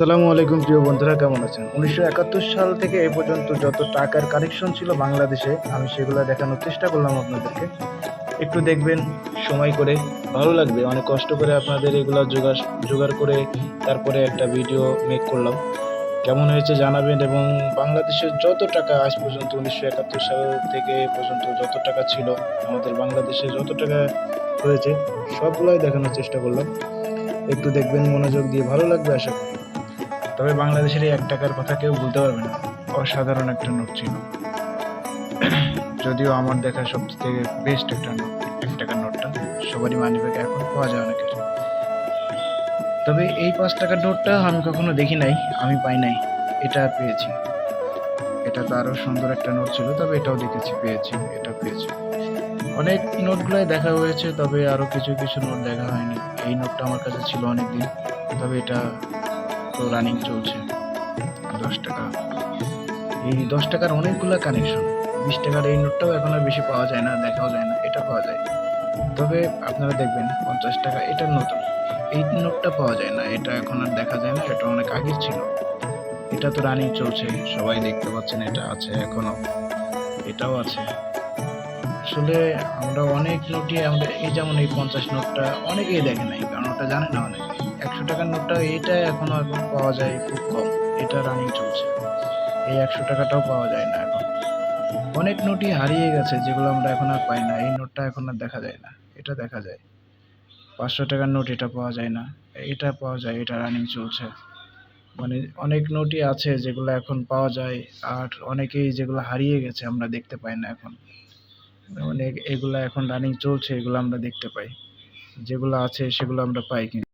আসসালামু আলাইকুম, প্রিয় বন্ধুরা, কেমন আছেন? উনিশশো একাত্তর সাল থেকে এ পর্যন্ত যত টাকার কালেকশন ছিল বাংলাদেশে, আমি সেগুলো দেখানোর চেষ্টা করলাম আপনাদেরকে। একটু দেখবেন, সময় করে। ভালো লাগবে, অনেক কষ্ট করে আপনাদের এগুলো জোগাড় জোগাড় করে তারপরে একটা ভিডিও মেক করলাম। কেমন হয়েছে জানাবেন, এবং বাংলাদেশের যত টাকা আজ পর্যন্ত, উনিশশো একাত্তর সাল থেকে পর্যন্ত যত টাকা ছিল, আমাদের বাংলাদেশে যত টাকা হয়েছে, সবগুলোই দেখানোর চেষ্টা করলাম। একটু দেখবেন, মনোযোগ দিয়ে ভালো লাগবে, আশা করি। তবে বাংলাদেশের এই এক টাকার কথা কেউ বলতে পারবে না। অসাধারণ একটা নোট ছিল। যদিও আমার দেখা সব থেকে বেস্ট একটা নোট, এক টাকার নোটটা, সবারই মানি ব্যাগে এখন পাওয়া যায় অনেকের। তবে এই পাঁচ টাকার নোটটা আমি কখনো দেখি নাই, আমি পাই নাই, এটা পেয়েছি। এটা তো আরও সুন্দর একটা নোট ছিল, তবে এটাও দেখেছি, পেয়েছি এটা পেয়েছি। অনেক নোটগুলোই দেখা হয়েছে, তবে আরও কিছু কিছু নোট দেখা হয়নি। এই নোটটা আমার কাছে ছিল অনেকদিন, তবে এটা রানিং চলছে। দশ টাকা। এই দশ টাকার অনেকগুলো কানেকশন বিশ টাকার এই নোটটাও এখন আর বেশি পাওয়া যায় না, দেখাও যায় না, এটা পাওয়া যায়। তবে আপনারা দেখবেন, পঞ্চাশ টাকা এটা নতুন এই নোটটা পাওয়া যায় না, এটা এখন আর দেখা যায় না এটা অনেক আগের ছিল। এটা তো রানিং চলছে, সবাই দেখতে পাচ্ছেন, এটা আছে এখনও। এটাও আছে। আসলে আমরা অনেক নোটই আমাদের এই যেমন এই পঞ্চাশ নোটটা অনেকেই দেখে নাই, কারণ ওটা জানে না অনেকে। একশো টাকার নোটটা এটা এখনও এখন পাওয়া যায় খুব কম। এটা রানিং চলছে। এই একশো টাকাটাও পাওয়া যায় না এখন। অনেক নোটই হারিয়ে গেছে, যেগুলো আমরা এখন আর পাই না। এই নোটটা এখন আর দেখা যায় না। এটা দেখা যায়। পাঁচশো টাকার নোট এটা পাওয়া যায় না। এটা পাওয়া যায়, এটা রানিং চলছে। মানে অনেক নোটই আছে যেগুলো এখন পাওয়া যায়, আর অনেকেই যেগুলো হারিয়ে গেছে আমরা দেখতে পাই না এখন। অনেক এগুলো এখন রানিং চলছে, এগুলো আমরা দেখতে পাই। যেগুলো আছে সেগুলো আমরা পাই কিন্তু